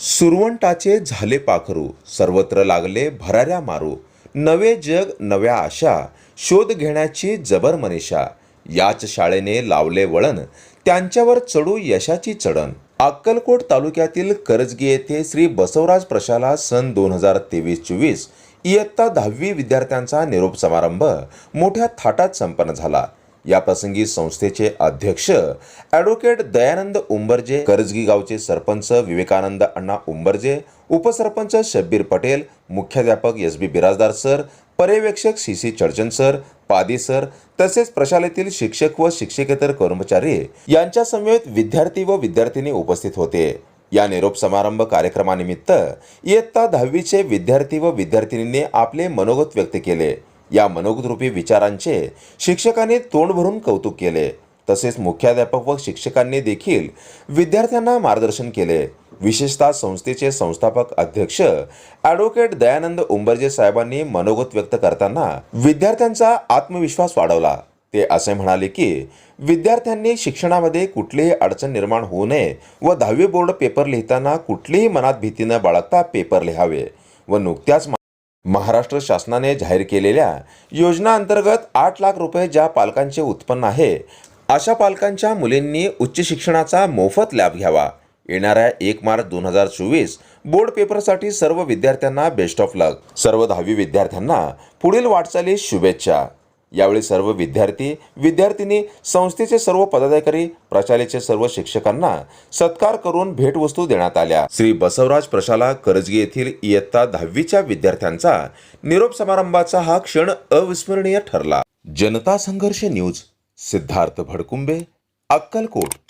सुरवंटाचे झाले पाखरू सर्वत्र लागले भराऱ्या मारू. नवे जग नव्या आशा शोध घेण्याची जबर मनीषा. याच शाळेने लावले वळण त्यांच्यावर चढू यशाची चढण. अक्कलकोट तालुक्यातील करजगी येथे श्री बसवराज प्रशाला सन दोन हजार तेवीस चोवीस इयत्ता दहावी विद्यार्थ्यांचा निरोप समारंभ मोठ्या थाटात संपन्न झाला. या प्रसंगी संस्थेचे अध्यक्ष ॲडव्होकेट दयानंद उंबरजे करजगी गावचे सरपंच विवेकानंद अण्णा उंबरजे उपसरपंच शब्बीर पटेल मुख्याध्यापक एस बी बिराजदार सर पर्यवेक्षक C C Charchan sir Padi sir तसेच प्रशालेतील शिक्षक व शिक्षकेतर कर्मचारी यांच्यासमवेत विद्यार्थी व विद्यार्थिनी उपस्थित होते. या निरोप समारंभ कार्यक्रमानिमित्त इयत्ता दहावीचे विद्यार्थी व विद्यार्थिनींनी आपले मनोगत व्यक्त केले. या मनोगतरूपी विचारांचे शिक्षकांनी तोंड भरून कौतुक केले. तसेच मुख्याध्यापक व शिक्षकांनी देखील विद्यार्थ्यांना मार्गदर्शन केले. विशेषतः संस्थेचे संस्थापक अध्यक्ष ॲडव्होकेट दयानंद उंबरजे साहेबांनी मनोगत व्यक्त करताना विद्यार्थ्यांचा आत्मविश्वास वाढवला. ते असे म्हणाले की विद्यार्थ्यांनी शिक्षणामध्ये कुठलीही अडचण निर्माण होऊ नये व दहावी बोर्ड पेपर लिहिताना कुठलीही मनात भीती न बाळगता पेपर लिहावे व नुकत्याच महाराष्ट्र शासनाने जाहीर केलेल्या योजना अंतर्गत आठ लाख रुपये ज्या पालकांचे उत्पन्न आहे अशा पालकांच्या मुलींनी उच्च शिक्षणाचा मोफत लाभ घ्यावा. येणाऱ्या एक मार्च दोन हजार चोवीस बोर्ड पेपरसाठी सर्व विद्यार्थ्यांना बेस्ट ऑफ लक सर्व दहावी विद्यार्थ्यांना पुढील वाटचालीस शुभेच्छा. यावेळी सर्व विद्यार्थी विद्यार्थिनी संस्थेचे सर्व पदाधिकारी प्रशालेचे सर्व शिक्षकांना सत्कार करून भेटवस्तू देण्यात आल्या. श्री बसवराज प्रशाला करजगी येथील इयत्ता दहावीच्या विद्यार्थ्यांचा निरोप समारंभाचा हा क्षण अविस्मरणीय ठरला. जनता संघर्ष न्यूज सिद्धार्थ भडकुंबे अक्कलकोट.